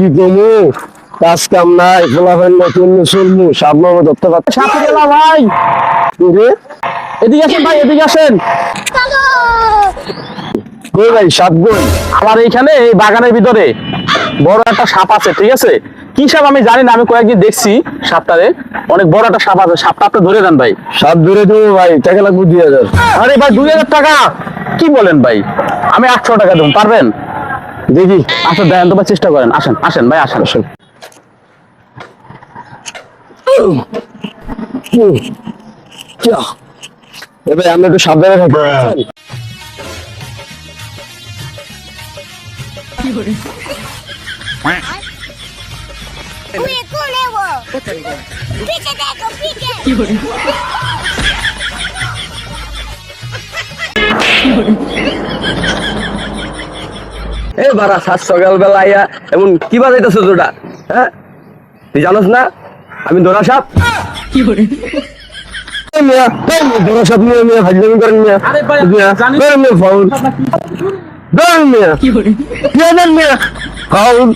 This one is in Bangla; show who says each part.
Speaker 1: কি কমু কাজ কাম নাই ফলাফল নতুন চলবো সাবধান ধরতে পারছি
Speaker 2: সাথে গেলাম ভাই। এদিকে আসেন ভাই এদিকে আসেন।
Speaker 1: ভাই সাপ কই?
Speaker 2: আমার এইখানে এই বাগানের ভিতরে। বড় একটা সাপ আছে ঠিক আছে? কি সাপ আমি জানি না আমি কয়েকদিন দেখছি সাপটারে। অনেক বড় একটা সাপ আছে সাপটা আপনি ধরে দেন ভাই।
Speaker 1: সাপ ধরে দেবো ভাই টাকা লাগবে দুই হাজার।
Speaker 2: আরে ভাই দুই হাজার টাকা? কি বলেন ভাই? আমি আটশো টাকা দেবো পারবেন?
Speaker 1: দেখি
Speaker 2: আসেন দেন তো ভাই চেষ্টা করেন। আসেন আসেন ভাই আসেন। আসেন।
Speaker 1: এ ভাই আমরা একটু সাবধানে থাকি।
Speaker 3: Uy,
Speaker 1: এ বারা সাত সকাল বেলা আইয়া এমন কি বাজাইতেছ তোটা হ্যাঁ? তুই জানোস না? আমি দোরা সাপ। কি মিয়া, এই মিয়া, দোরা সাপ নিয়ে মিয়া ভাজলামি করেন মিয়া। মিয়া,
Speaker 2: জানি-
Speaker 1: মিয়া ফাউল। মিয়া। কি করে? মিয়া? ফাউল।